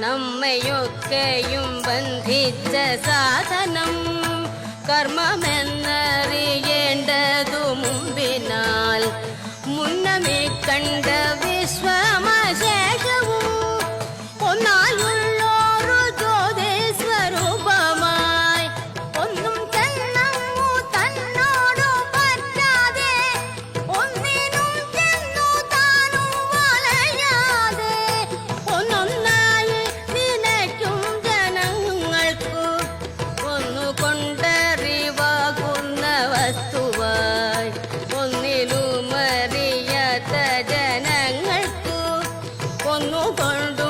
நம்மையொக்கையும் பந்திச்ச சாதனம் கர்மமென்னறியேண்டது முன்பினால். முன்னமே கண்ட over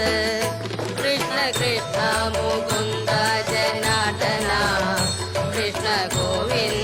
कृष्ण कृष्ण गो गङ्गा जनाटना कृष्ण गोविन्द